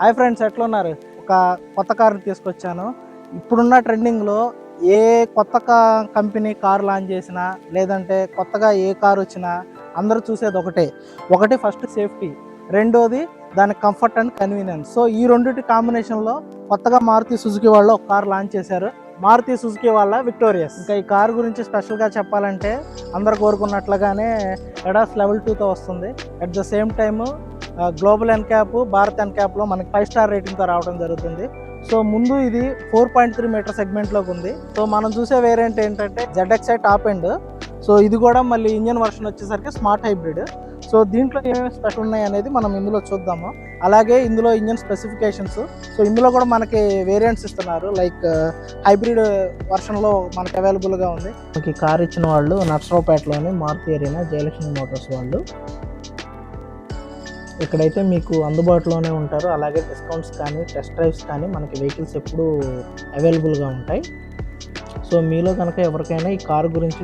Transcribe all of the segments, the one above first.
Hi friends ఎట్లున్నారు? ఒక కొత్త కారు తీసుకొచ్చాను. ఇప్పుడున్న ట్రెండింగ్లో ఏ కొత్త కంపెనీ కార్ లాంచ్ చేసినా లేదంటే కొత్తగా ఏ కార్ వచ్చినా అందరూ చూసేది ఒకటే. ఒకటి ఫస్ట్ సేఫ్టీ రెండోది దాని కంఫర్ట్ అండ్ కన్వీనియన్స్. సో ఈ రెండింటి కాంబినేషన్లో కొత్తగా మారుతి సుజుకి వాళ్ళు ఒక కార్ లాంచ్ చేశారు. మారుతి సుజుకి వాళ్ళ విక్టోరియస్. ఇంకా ఈ కార్ గురించి స్పెషల్గా చెప్పాలంటే అందరు కోరుకున్నట్లుగానే ఎడాస్ లెవెల్ టూతో వస్తుంది. At the same time global NCAP Bharat ఎన్క్యాప్లో మనకి ఫైవ్ స్టార్ రేటింగ్తో రావడం జరుగుతుంది. సో ముందు ఇది ఫోర్ పాయింట్ త్రీ మీటర్ సెగ్మెంట్లోకి ఉంది. సో మనం చూసే వేరియంట్ ఏంటంటే జెడ్ఎక్సై టాప్ ఎండ్ సో ఇది కూడా మళ్ళీ ఇంజన్ వర్షన్ వచ్చేసరికి స్మార్ట్ హైబ్రిడ్. సో దీంట్లో ఏమేమి స్పెషల్ ఉన్నాయి అనేది మనం ఇందులో చూద్దాము. అలాగే ఇందులో ఇంజన్ స్పెసిఫికేషన్స్. సో ఇందులో కూడా మనకి వేరియంట్స్ ఇస్తున్నారు. లైక్ హైబ్రిడ్ వర్షన్లో మనకి అవైలబుల్గా ఉంది. మనకి కార్ ఇచ్చిన వాళ్ళు నర్సరావుపేటలోని మారుతి ఏరియా జయలక్ష్మి మోటార్స్ వాళ్ళు. ఇక్కడైతే మీకు అందుబాటులోనే ఉంటారు. అలాగే డిస్కౌంట్స్ కానీ టెస్ట్ డ్రైవ్స్ కానీ మనకి వెహికల్స్ ఎప్పుడూ అవైలబుల్గా ఉంటాయి. సో మీలో కనుక ఎవరికైనా ఈ కారు గురించి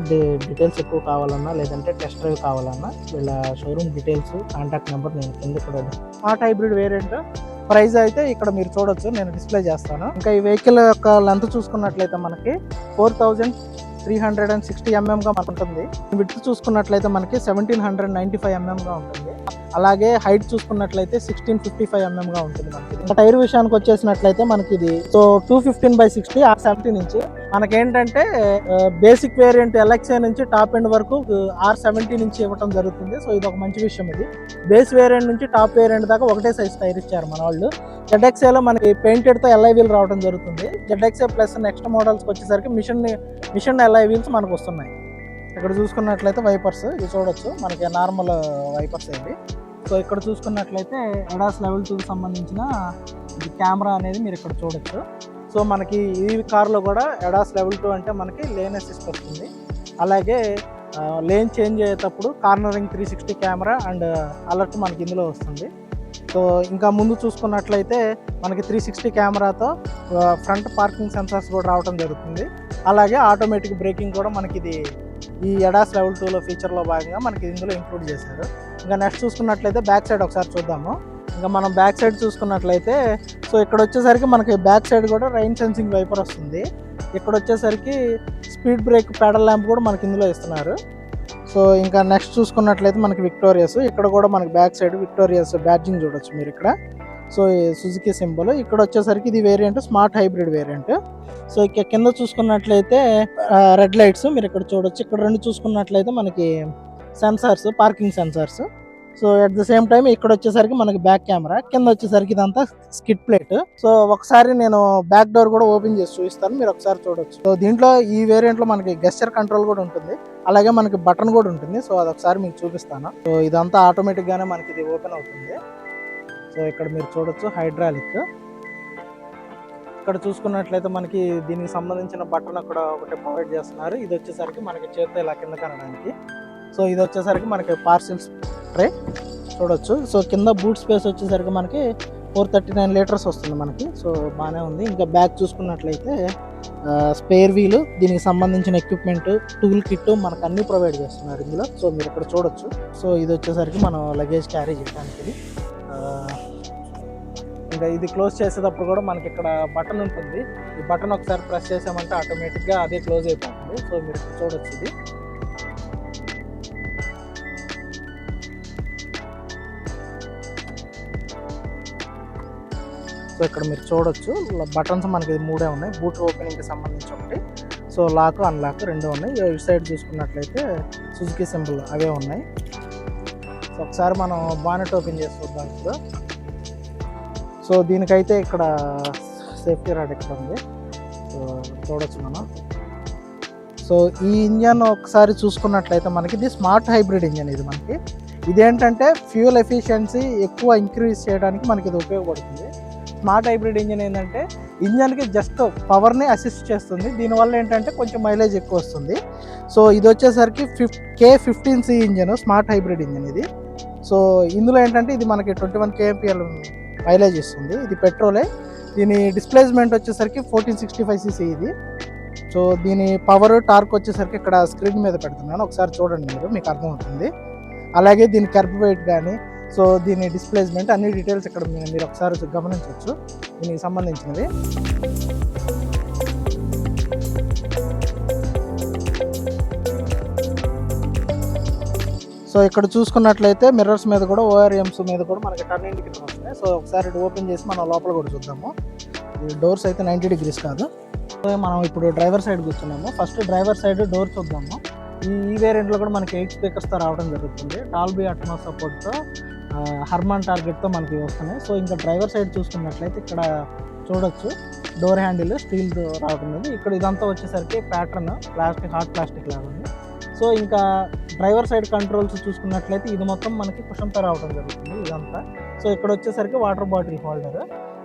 డీటెయిల్స్ ఎక్కువ కావాలన్నా లేదంటే టెస్ట్ డ్రైవ్ కావాలన్నా వీళ్ళ షోరూమ్ డీటెయిల్స్ కాంటాక్ట్ నెంబర్ నేను కింద కూడా స్మార్ట్ హైబ్రిడ్ వేరియంట్ ప్రైస్ అయితే ఇక్కడ మీరు చూడొచ్చు. నేను డిస్ప్లే చేస్తాను. ఇంకా ఈ వెహికల్ యొక్క లెంత్ చూసుకున్నట్లయితే మనకి four thousand three hundred and sixty ఎంఎంగా ఉంటుంది. విడ్త్ చూసుకున్నట్లయితే మనకి సెవెంటీన్ హండ్రెడ్ నైంటీ ఫైవ్ ఎంఎంగా ఉంటుంది. అలాగే హైట్ చూసుకున్నట్లయితే సిక్స్టీన్ ఫిఫ్టీ ఫైవ్ ఎంఎంగా ఉంటుంది మనకి. టైర్ విషయానికి వచ్చేసినట్లయితే మనకి ఇది. So two fifteen by sixty R seventy నుంచి మనకేంటంటే బేసిక్ వేరియంట్ ఎల్ఎక్సే నుంచి టాప్ ఎండ్ వరకు ఆర్ సెవెంటీ నుంచి ఇవ్వడం జరుగుతుంది. సో ఇది ఒక మంచి విషయం ఇది. బేస్ వేరియంట్ నుంచి టాప్ వేరియంట్ దాకా ఒకటే సైజ్ టైర్ ఇచ్చారు మన వాళ్ళు. జెడ్ఎక్సేలో మనకి పెయింటెడ్తో ఎల్ఐ వీల్ రావడం జరుగుతుంది. జెడ్ఎక్సే ప్లస్ నెక్స్ట్ మోడల్స్కి వచ్చేసరికి మిషన్ మిషన్ ఎల్ఐ వీల్స్ మనకు వస్తున్నాయి. ఇక్కడ చూసుకున్నట్లయితే వైపర్స్ ఇది చూడొచ్చు. మనకి నార్మల్ వైపర్స్ ఇవి. సో ఇక్కడ చూసుకున్నట్లయితే ఎడాస్ లెవెల్ టూకి సంబంధించిన ఇది కెమెరా అనేది మీరు ఇక్కడ చూడొచ్చు. సో మనకి ఈ కార్లో కూడా ఎడాస్ లెవెల్ టూ అంటే మనకి లేన్ అసిస్ట్ వస్తుంది. అలాగే లేన్ చేంజ్ అయ్యేటప్పుడు cornering three sixty camera and alert మనకి ఇందులో వస్తుంది. సో ఇంకా ముందు చూసుకున్నట్లయితే మనకి త్రీ సిక్స్టీ కెమెరాతో ఫ్రంట్ పార్కింగ్ సెన్సార్స్ కూడా రావడం జరుగుతుంది. అలాగే ఆటోమేటిక్ బ్రేకింగ్ కూడా మనకి ఇది ఈ ఎడాస్ లెవెల్ టూలో ఫీచర్లో భాగంగా మనకి ఇందులో ఇంక్లూడ్ చేశారు. ఇంకా నెక్స్ట్ చూసుకున్నట్లయితే బ్యాక్ సైడ్ ఒకసారి చూద్దాము. ఇంకా మనం బ్యాక్ సైడ్ చూసుకున్నట్లయితే సో ఇక్కడ వచ్చేసరికి మనకి బ్యాక్ సైడ్ కూడా రైన్ సెన్సింగ్ వైపర్ వస్తుంది. ఇక్కడ వచ్చేసరికి స్పీడ్ బ్రేక్ పెడల్ ల్యాంప్ కూడా మనకి ఇందులో ఇస్తున్నారు. సో ఇంకా నెక్స్ట్ చూసుకున్నట్లయితే మనకి విక్టోరియాస్ ఇక్కడ కూడా మనకి బ్యాక్ సైడ్ విక్టోరియాస్ బ్యాడ్జింగ్ చూడొచ్చు మీరు ఇక్కడ. సో సుజుకి సింబల్ ఇక్కడ వచ్చేసరికి ఇది variant smart hybrid variant so ఇక కింద చూసుకున్నట్లయితే రెడ్ లైట్స్ మీరు ఇక్కడ చూడొచ్చు. ఇక్కడ రెండు చూసుకున్నట్లయితే మనకి sensors parking sensors. So at the same time ఇక్కడ వచ్చేసరికి మనకి బ్యాక్ కెమెరా కింద వచ్చేసరికి ఇదంతా స్కిట్ ప్లేట్ సో ఒకసారి నేను బ్యాక్ డోర్ కూడా ఓపెన్ చేసి చూపిస్తాను మీరు ఒకసారి చూడొచ్చు. సో దీంట్లో ఈ వేరియంట్లో మనకి గెస్చర్ కంట్రోల్ కూడా ఉంటుంది. అలాగే మనకి బటన్ కూడా ఉంటుంది. సో అది ఒకసారి మీకు చూపిస్తాను. సో ఇదంతా ఆటోమేటిక్గానే మనకి ఇది ఓపెన్ అవుతుంది. సో ఇక్కడ మీరు చూడొచ్చు హైడ్రాలిక్ ఇక్కడ చూసుకున్నట్లయితే మనకి దీనికి సంబంధించిన బటన్ అక్కడ ఒకటి ప్రొవైడ్ చేస్తున్నారు. ఇది వచ్చేసరికి మనకి చేతితో ఇలా కింద కనడానికి. సో ఇది వచ్చేసరికి మనకి పార్సిల్స్ ట్రే చూడొచ్చు. సో కింద బూట్ స్పేస్ వచ్చేసరికి మనకి ఫోర్ థర్టీ నైన్ లీటర్స్ వస్తుంది మనకి. సో బాగానే ఉంది. ఇంకా బ్యాగ్ చూసుకున్నట్లయితే స్పేర్ వీలు దీనికి సంబంధించిన ఎక్విప్మెంట్ టూల్ కిట్ మనకు అన్ని ప్రొవైడ్ చేస్తున్నారు ఇందులో. సో మీరు ఇక్కడ చూడొచ్చు. సో ఇది వచ్చేసరికి మనం లగేజ్ క్యారీ చేయడానికి. ఇంకా ఇది క్లోజ్ చేసేటప్పుడు కూడా మనకి ఇక్కడ బటన్ ఉంటుంది. ఈ బటన్ ఒకసారి ప్రెస్ చేసామంటే ఆటోమేటిక్గా అదే క్లోజ్ అయిపోతుంది. సో మీరు చూడొచ్చు ఇది. సో ఇక్కడ మీరు చూడొచ్చు. బటన్స్ మనకి మూడే ఉన్నాయి. బూట్ ఓపెనింగ్కి సంబంధించి ఒకటి. సో లాక్ అన్లాక్ రెండు ఉన్నాయి. ఇటు సైడ్ చూసుకున్నట్లయితే సుజుకి సింబల్ అవే ఉన్నాయి. సో ఒకసారి మనం బానెట్ ఓపెన్ చేసి చూద్దాం ఇప్పుడు. సో దీనికైతే ఇక్కడ సేఫ్టీ రాడ్ ఇక్కడ ఉంది. సో చూడొచ్చు మనం. సో ఈ ఇంజన్ ఒకసారి చూసుకున్నట్లయితే మనకి ఇది స్మార్ట్ హైబ్రిడ్ ఇంజన్ ఇది మనకి. ఇదేంటంటే ఫ్యూయల్ ఎఫిషియన్సీ ఎక్కువ ఇంక్రీజ్ చేయడానికి మనకి ఇది ఉపయోగపడుతుంది. స్మార్ట్ హైబ్రిడ్ ఇంజన్ ఏంటంటే ఇంజన్కి జస్ట్ పవర్ని అసిస్ట్ చేస్తుంది. దీనివల్ల ఏంటంటే కొంచెం మైలేజ్ ఎక్కువ వస్తుంది. సో ఇది వచ్చేసరికి ఫిఫ్ K fifteen C engine smart hybrid engine ఇది. సో ఇందులో ఏంటంటే ఇది మనకి ట్వంటీ వన్ కేఎంపిఎల్ మైలేజ్ ఇస్తుంది. ఇది పెట్రోలే. దీని డిస్ప్లేస్మెంట్ వచ్చేసరికి ఫోర్టీన్ సిక్స్టీ ఫైవ్ సీసీ ఇది. సో దీని పవర్ టార్క్ వచ్చేసరికి ఇక్కడ స్క్రీన్ మీద పెడుతున్నాను. ఒకసారి చూడండి మీరు మీకు అర్థమవుతుంది. అలాగే దీని కర్బ్ వెయిట్ కానీ సో దీని డిస్ప్లేస్మెంట్ అన్ని డీటెయిల్స్ ఇక్కడ మీరు ఒకసారి గమనించవచ్చు. దీనికి సంబంధించినవి. సో ఇక్కడ చూసుకున్నట్లయితే మిర్రర్స్ మీద కూడా ఓఆర్ఎంస్ మీద కూడా మనకి టర్న్ ఇండికేటర్ వస్తున్నాయి. సో ఒకసారి ఓపెన్ చేసి మనం లోపల కూడా చూద్దాము. డోర్స్ అయితే నైంటీ డిగ్రీస్ కాదు. సో మనం ఇప్పుడు డ్రైవర్ సైడ్ కూర్చున్నాము ఫస్ట్ డ్రైవర్ సైడ్ డోర్ చూద్దాము. ఈ ఈ వేరియంట్లో కూడా మనకి ఎయిట్ స్పీకర్స్తో రావడం జరుగుతుంది. టాల్బీ అట్మాస్ సపోర్ట్తో హర్మాన్ టార్గెట్తో మనకి వస్తున్నాయి. సో ఇంకా డ్రైవర్ సైడ్ చూసుకున్నట్లయితే ఇక్కడ చూడొచ్చు. డోర్ హ్యాండిల్ స్టీల్ రాకుండా ఇక్కడ ఇదంతా వచ్చేసరికి ప్యాటర్న్ ప్లాస్టిక్ హాట్ ప్లాస్టిక్ లాగా ఉంది. సో ఇంకా డ్రైవర్ సైడ్ కంట్రోల్స్ చూసుకున్నట్లయితే ఇది మొత్తం మనకి కుషన్తో రావడం జరుగుతుంది ఇదంతా. సో ఇక్కడ వచ్చేసరికి వాటర్ బాటిల్ హోల్డర్.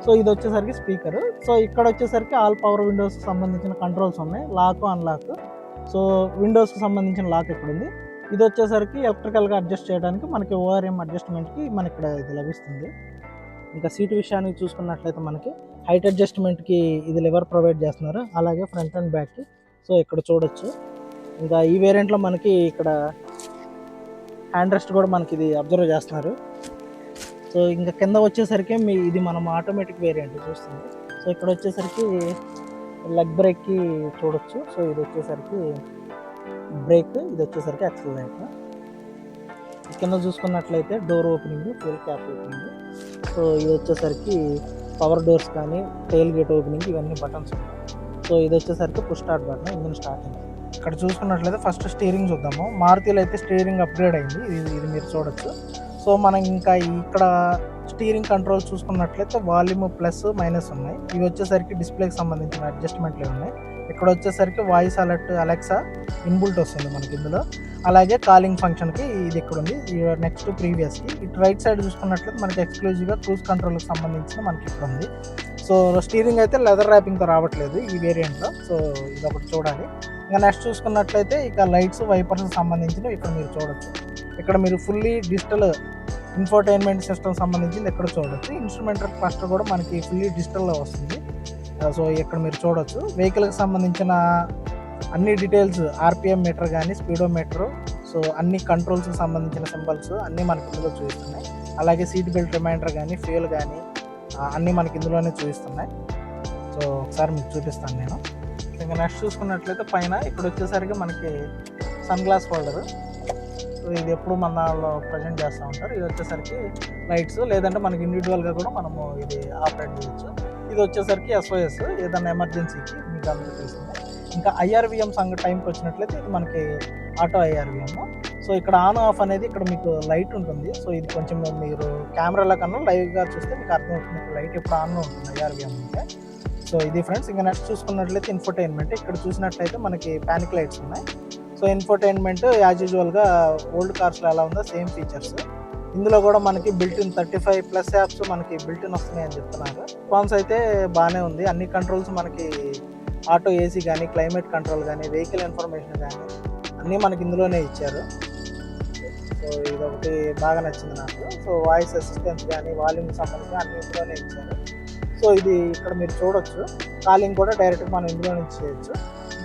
సో ఇది వచ్చేసరికి స్పీకర్. సో ఇక్కడ వచ్చేసరికి ఆల్ పవర్ విండోస్ సంబంధించిన కంట్రోల్స్ ఉన్నాయి. Lock unlock. సో విండోస్కి సంబంధించిన లాక్ ఇక్కడ ఉంది ఇది వచ్చేసరికి ఎలక్ట్రికల్గా అడ్జస్ట్ చేయడానికి మనకి ఓఆర్ఎం అడ్జస్ట్మెంట్కి మనకి ఇక్కడ ఇది లభిస్తుంది. ఇంకా సీటు విషయానికి చూసుకున్నట్లయితే మనకి హైట్ అడ్జస్ట్మెంట్కి ఇది లివర్ ప్రొవైడ్ చేస్తున్నారు. అలాగే ఫ్రంట్ అండ్ బ్యాక్కి సో ఇక్కడ చూడొచ్చు. ఇంకా ఈ వేరియంట్లో మనకి ఇక్కడ హ్యాండ్ రెస్ట్ కూడా మనకి ఇది అబ్జర్వ్ చేస్తున్నారు. సో ఇంకా కింద వచ్చేసరికి మీ ఇది మనం ఆటోమేటిక్ వేరియంట్ చూస్తుంది. సో ఇక్కడ వచ్చేసరికి లెగ్ బ్రేక్కి చూడొచ్చు. సో ఇది వచ్చేసరికి బ్రేక్ ఇది వచ్చేసరికి యాక్సిలరేటర్ కింద చూసుకున్నట్లయితే door opening fuel cap opening. So ఇది వచ్చేసరికి పవర్ డోర్స్ కానీ టైల్ గేట్ ఓపెనింగ్ ఇవన్నీ బటన్స్ ఉన్నాయి. సో ఇది వచ్చేసరికి push start button engine starting. ఇక్కడ చూసుకున్నట్లయితే ఫస్ట్ స్టీరింగ్ చూద్దాము. మారుతిలో అయితే స్టీరింగ్ అప్గ్రేడ్ అయింది. ఇది ఇది మీరు చూడొచ్చు. సో మనం ఇంకా ఇక్కడ స్టీరింగ్ కంట్రోల్ చూసుకున్నట్లయితే వాల్యూమ్ ప్లస్ మైనస్ ఉన్నాయి. ఇవి వచ్చేసరికి డిస్ప్లేకి సంబంధించిన అడ్జస్ట్మెంట్లు ఉన్నాయి. ఇక్కడ వచ్చేసరికి వాయిస్ అలర్ట్ అలెక్సా ఇన్బుల్ట్ వస్తుంది మనకి ఇందులో. అలాగే కాలింగ్ ఫంక్షన్కి ఇది ఇక్కడ ఉంది. నెక్స్ట్ ప్రీవియస్కి. ఇటు రైట్ సైడ్ చూసుకున్నట్లయితే మనకి ఎక్స్క్లూజివ్గా క్రూజ్ కంట్రోల్కి సంబంధించిన మనకి ఇక్కడ ఉంది. సో స్టీరింగ్ అయితే లెదర్ ర్యాపింగ్తో రావట్లేదు ఈ వేరియంట్లో. సో ఇది ఒకటి చూడాలి. ఇంకా నెక్స్ట్ చూసుకున్నట్లయితే ఇక లైట్స్ వైపర్స్ సంబంధించినవి ఇక్కడ మీరు చూడొచ్చు. ఇక్కడ మీరు ఫుల్లీ డిజిటల్ ఇన్ఫోటైన్మెంట్ సిస్టమ్ సంబంధించింది ఇక్కడ చూడొచ్చు. ఇన్స్ట్రుమెంటల్ క్లస్టర్ కూడా మనకి ఫుల్లీ డిజిటల్లో వస్తుంది. సో ఇక్కడ మీరు చూడొచ్చు. వెహికల్కి సంబంధించిన అన్ని డీటెయిల్స్ ఆర్పిఎం మీటర్ కానీ స్పీడో మీటర్ సో అన్ని కంట్రోల్స్కి సంబంధించిన సింబల్స్ అన్నీ మనకి ఇందులో చూపిస్తున్నాయి. అలాగే సీట్ బెల్ట్ రిమైండర్ కానీ ఫ్యూల్ కానీ అన్నీ మనకి ఇందులోనే చూపిస్తున్నాయి. సో ఒకసారి మీకు చూపిస్తాను నేను. ఇంకా నెక్స్ట్ చూసుకున్నట్లయితే పైన ఇక్కడ వచ్చేసరికి మనకి సన్ గ్లాస్ హోల్డర్ సో ఇది ఎప్పుడు మన దానిలో ప్రజెంట్ చేస్తూ ఉంటారు. ఇది వచ్చేసరికి లైట్స్ లేదంటే మనకి ఇండివిజువల్గా కూడా మనము ఇది ఆపరేట్ చేయొచ్చు. ఇది వచ్చేసరికి ఎస్ఓఎస్ ఏదైనా ఎమర్జెన్సీకి మీకు అందరూ తెలిసిందే ఇంకా ఐఆర్విఎం సంగ టైంకి వచ్చినట్లయితే ఇది మనకి ఆటో ఐఆర్విఎం సో ఇక్కడ ఆన్ ఆఫ్ అనేది ఇక్కడ మీకు లైట్ ఉంటుంది. సో ఇది కొంచెం మీరు కెమెరాల కన్నా లైవ్గా చూస్తే మీకు అర్థమవుతుంది లైట్ ఎప్పుడు ఆన్లో ఉంటుంది ఐఆర్విఎం అంటే. సో ఇది ఫ్రెండ్స్ ఇంకా నెక్స్ట్ చూసుకున్నట్లయితే ఇన్ఫర్టైన్మెంట్ ఇక్కడ చూసినట్లయితే మనకి ప్యానిక్ లైట్స్ ఉన్నాయి. సో ఇన్ఫర్టైన్మెంట్ యాజ్ యూజువల్గా ఓల్డ్ కార్స్లో ఎలా ఉందో సేమ్ ఫీచర్స్ ఇందులో కూడా మనకి built in thirty five plus apps మనకి బిల్ట్ ఇన్ వస్తున్నాయి అని చెప్తున్నారు. రెస్పాన్స్ అయితే బాగానే ఉంది. అన్ని కంట్రోల్స్ మనకి ఆటో ఏసీ కానీ క్లైమేట్ కంట్రోల్ కానీ వెహికల్ ఇన్ఫర్మేషన్ కానీ అన్నీ మనకి ఇందులోనే ఇచ్చారు. సో ఇది ఒకటి బాగా నచ్చింది నాకు. సో వాయిస్ అసిస్టెన్స్ కానీ వాల్యూమ్ సంబంధించి అన్ని ఇందులోనే ఇచ్చారు. సో ఇది ఇక్కడ మీరు చూడొచ్చు. కాలింగ్ కూడా డైరెక్ట్గా మనం ఇందులో నుంచి చేయొచ్చు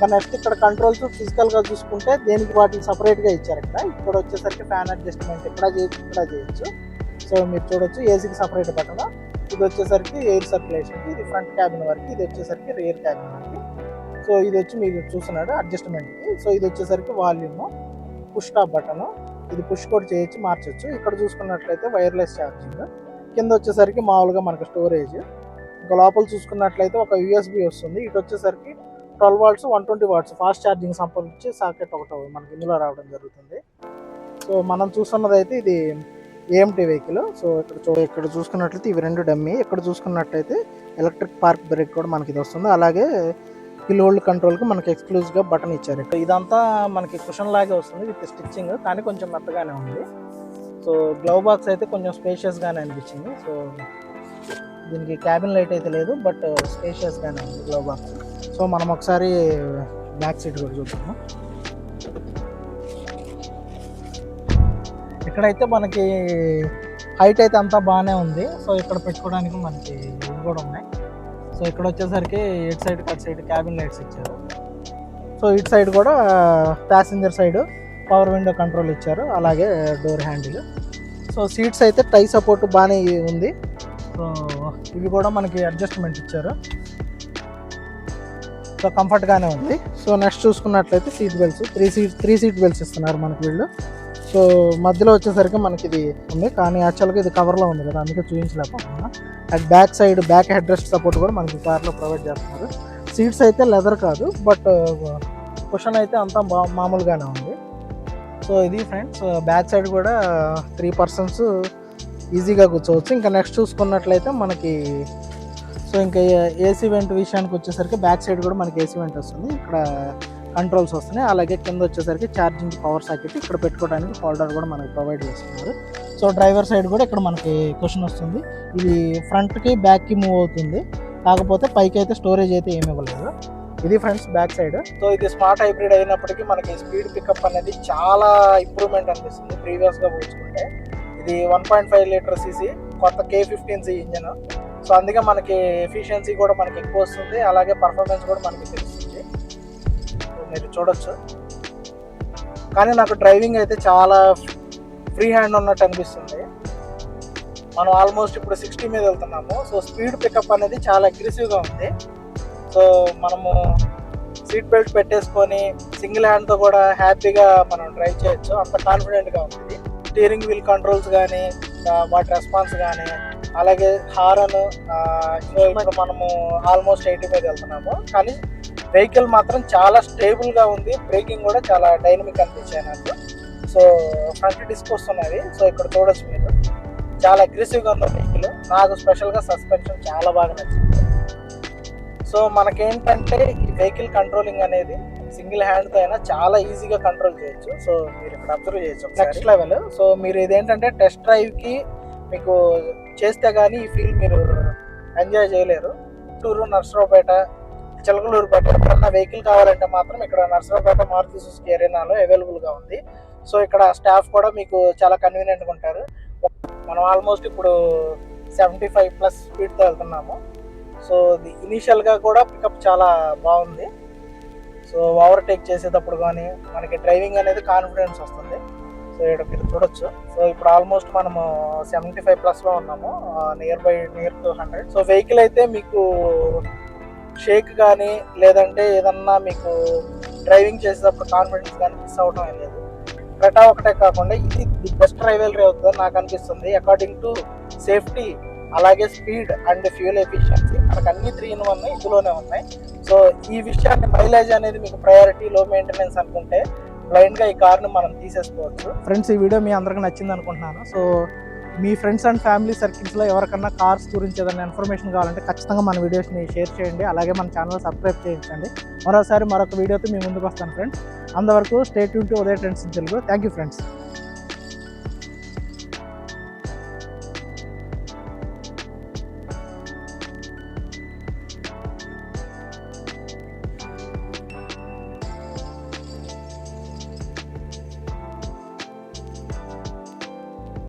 ఇంకా నెక్స్ట్ ఇక్కడ కంట్రోల్స్ ఫిజికల్గా చూసుకుంటే దేనికి వాటికి సపరేట్గా ఇచ్చారు ఇక్కడ? ఇక్కడ వచ్చేసరికి ఫ్యాన్ అడ్జస్ట్మెంట్ ఇక్కడ చేయొచ్చు ఇక్కడ చేయొచ్చు. సో మీరు చూడొచ్చు ఏసీకి సపరేట్ బటన్ ఇది వచ్చేసరికి ఎయిర్ సర్కులేషన్ ఇది ఫ్రంట్ క్యాబిన్ వరకు ఇది వచ్చేసరికి రియర్ క్యాబిన్ వరకు సో ఇది వచ్చి మీకు చూస్తున్నాడు అడ్జస్ట్మెంట్కి సో ఇది వచ్చేసరికి వాల్యూమ్ పుష్ టాప్ బటన్ ఇది పుష్ కూడా చేయొచ్చు మార్చొచ్చు. ఇక్కడ చూసుకున్నట్లయితే వైర్లెస్ ఛార్జింగ్ కింద వచ్చేసరికి మామూలుగా మనకు స్టోరేజ్ ఇంకా లోపల చూసుకున్నట్లయితే ఒక యూఎస్బి వస్తుంది. ఇటు వచ్చేసరికి twelve watts one twenty watts fast charging సంబంధించి సాకెట్ ఒకటి మనకి ఇందులో రావడం జరుగుతుంది. సో మనం చూస్తున్నది అయితే ఇది ఏఎంటీ వెహికల్ సో ఇక్కడ చూ ఇక్కడ చూసుకున్నట్లయితే ఇవి రెండు డమ్మీ. ఇక్కడ చూసుకున్నట్టయితే ఎలక్ట్రిక్ పార్క్ బ్రేక్ కూడా మనకి ఇది వస్తుంది. అలాగే హిల్ హోల్డ్ కంట్రోల్కి మనకి ఎక్స్క్లూజివ్గా బటన్ ఇచ్చారు. ఇక్కడ ఇదంతా మనకి కుషన్ లాగే వస్తుంది. విత్ స్టిచ్చింగ్ కానీ కొంచెం మెత్తగానే ఉంది. సో గ్లవ్ బాక్స్ అయితే కొంచెం స్పేషియస్గానే అనిపించింది. సో దీనికి క్యాబిన్ లైట్ అయితే లేదు బట్ స్పేషియస్గానే ఉంది గ్లవ్ బాక్స్ సో మనం ఒకసారి బ్యాక్ సీట్ కూడా చూద్దాము? ఇక్కడైతే మనకి హైట్ అయితే అంతా బాగానే ఉంది. సో ఇక్కడ పెట్టుకోవడానికి మనకి ఇవి కూడా ఉన్నాయి. సో ఇక్కడ వచ్చేసరికి ఇటు సైడ్ అటు సైడ్ క్యాబిన్ లైట్స్ ఇచ్చారు. సో ఇటు సైడ్ కూడా passenger side power window control ఇచ్చారు. అలాగే డోర్ హ్యాండిల్ సో సీట్స్ అయితే టై సపోర్ట్ బాగానే ఉంది. సో ఇవి కూడా మనకి అడ్జస్ట్మెంట్ ఇచ్చారు. సో కంఫర్ట్గానే ఉంది. సో నెక్స్ట్ చూసుకున్నట్లయితే seat belts three seat three seat belts ఇస్తున్నారు మనకి వీళ్ళు. సో మధ్యలో వచ్చేసరికి మనకి ఇది ఉంది. కానీ యాక్చువల్గా ఇది కవర్లో ఉంది కదా అందుకే చూపించలేకపోతున్నా. And back side back head rest support కూడా మనకి కార్లో ప్రొవైడ్ చేస్తున్నారు. సీట్స్ అయితే లెదర్ కాదు బట్ కుషన్ uh, అయితే అంతా మామూలుగానే ఉంది. సో ఇది ఫ్రెండ్స్ బ్యాక్ సైడ్ కూడా uh, త్రీ పర్సన్స్ ఈజీగా కూర్చోవచ్చు. ఇంకా నెక్స్ట్ చూసుకున్నట్లయితే మనకి సో ఇంకా ఏసీ వెంట్ విషయానికి వచ్చేసరికి బ్యాక్ సైడ్ కూడా మనకి ఏసీ వెంట్ వస్తుంది. ఇక్కడ కంట్రోల్స్ వస్తున్నాయి. అలాగే కింద వచ్చేసరికి ఛార్జింగ్ పవర్ సాకెట్ ఇక్కడ పెట్టుకోవడానికి హోల్డర్ కూడా మనకి ప్రొవైడ్ చేస్తున్నారు. సో డ్రైవర్ సైడ్ కూడా ఇక్కడ మనకి క్వశ్చన్ వస్తుంది. ఇది ఫ్రంట్కి బ్యాక్కి మూవ్ అవుతుంది. కాకపోతే పైకి అయితే స్టోరేజ్ అయితే ఏమి ఇవ్వలేదు. ఇది ఫ్రెండ్స్ బ్యాక్ సైడ్ సో ఇది స్మార్ట్ హైబ్రిడ్ అయినప్పటికీ మనకి స్పీడ్ పికప్ అనేది చాలా ఇంప్రూవ్మెంట్ అనిపిస్తుంది ప్రీవియస్గా పోల్చుకుంటే. ఇది one point five litre CC కొత్త K fifteen C engine so అందుకే మనకి ఎఫిషియన్సీ కూడా మనకి ఎక్కువ వస్తుంది. అలాగే పర్ఫార్మెన్స్ కూడా మనకి తెలుస్తుంది. సో మీరు చూడొచ్చు. కానీ నాకు డ్రైవింగ్ అయితే చాలా ఫ్రీ హ్యాండ్ ఉన్నట్టు అనిపిస్తుంది. మనం ఆల్మోస్ట్ ఇప్పుడు సిక్స్టీ మీద వెళ్తున్నాము. సో స్పీడ్ పికప్ అనేది చాలా అగ్రెసివ్గా ఉంది. సో మనము సీట్ బెల్ట్ పెట్టేసుకొని సింగిల్ హ్యాండ్తో కూడా హ్యాపీగా మనం డ్రైవ్ చేయొచ్చు. అంత కాన్ఫిడెంట్గా ఉంది. స్టీరింగ్ వీల్ కంట్రోల్స్ కానీ వాటి రెస్పాన్స్ కానీ అలాగే హారన్ ఇప్పుడు మనము ఆల్మోస్ట్ ఎయిటీ మీద వెళ్తున్నాము. కానీ వెహికల్ మాత్రం చాలా స్టేబుల్గా ఉంది. బ్రేకింగ్ కూడా చాలా డైనమిక్ అనిపించాయి నాకు. సో ఫ్రంట్ డిస్క్ వస్తున్నది. సో ఇక్కడ చూడొచ్చు మీరు. చాలా అగ్రెసివ్గా ఉంది వెహికల్ నాకు స్పెషల్గా సస్పెన్షన్ చాలా బాగా నచ్చింది. సో మనకేంటంటే ఈ వెహికల్ కంట్రోలింగ్ అనేది సింగిల్ హ్యాండ్తో అయినా చాలా ఈజీగా కంట్రోల్ చేయొచ్చు. సో మీరు ఇక్కడ అబ్జర్వ్ చేయొచ్చు నెక్స్ట్ లెవెల్. సో మీరు ఇదేంటంటే టెస్ట్ డ్రైవ్కి మీకు చేస్తే కానీ ఈ ఫీల్ మీరు ఎంజాయ్ చేయలేరు. చిత్తూరు నర్సరావుపేట చిలకలూరుపేట ఎప్పుడన్నా వెహికల్ కావాలంటే మాత్రం ఇక్కడ నర్సరావుపేట మారుతి సుజుకి ఎరీనాలో అవైలబుల్గా ఉంది. సో ఇక్కడ స్టాఫ్ కూడా మీకు చాలా కన్వీనియంట్గా ఉంటారు. మనం ఆల్మోస్ట్ ఇప్పుడు సెవెంటీ ఫైవ్ ప్లస్ స్పీడ్తో వెళ్తున్నాము. సో ఇనీషియల్గా కూడా పికప్ చాలా బాగుంది. సో ఓవర్టేక్ చేసేటప్పుడు కానీ మనకి డ్రైవింగ్ అనేది కాన్ఫిడెన్స్ వస్తుంది. సో ఇక్కడ మీరు చూడొచ్చు. సో ఇప్పుడు ఆల్మోస్ట్ మనము సెవెంటీ ఫైవ్ ప్లస్లో ఉన్నాము. Near by near to hundred. So vehicle అయితే మీకు షేక్ కానీ లేదంటే ఏదన్నా మీకు డ్రైవింగ్ చేసేటప్పుడు కాన్ఫిడెన్స్ కానీ మిస్ అవడం ఏం లేదు. క్రెటా ఒకటే కాకుండా ఇది ది బెస్ట్ రైవెలరీ అవుతుందని నాకు అనిపిస్తుంది. అకార్డింగ్ టు సేఫ్టీ అలాగే స్పీడ్ అండ్ ఫ్యూల్ ఎఫిషియన్సీ మనకు అన్ని త్రీ ఇన్ వన్ ఇందులోనే ఉన్నాయి. సో ఈ విషయాన్ని మైలేజ్ అనేది మీకు ప్రయారిటీ లో మెయింటెనెన్స్ అనుకుంటే బ్లైండ్గా ఈ కార్ని మనం తీసేసుకోవచ్చు. ఫ్రెండ్స్ ఈ వీడియో మీ అందరికి నచ్చింది అనుకుంటున్నాను. సో మీ ఫ్రెండ్స్ అండ్ ఫ్యామిలీ సర్కిల్స్లో ఎవరికన్నా కార్స్ గురించి ఏదైనా ఇన్ఫర్మేషన్ కావాలంటే ఖచ్చితంగా మన వీడియోస్ని షేర్ చేయండి. అలాగే మన ఛానల్ సబ్స్క్రైబ్ చేయించండి. మరోసారి మరొక వీడియోతో మీ ముందుకు వస్తాను ఫ్రెండ్స్ అంతవరకు stay Yoon to Udaya trends Telugu thank you friends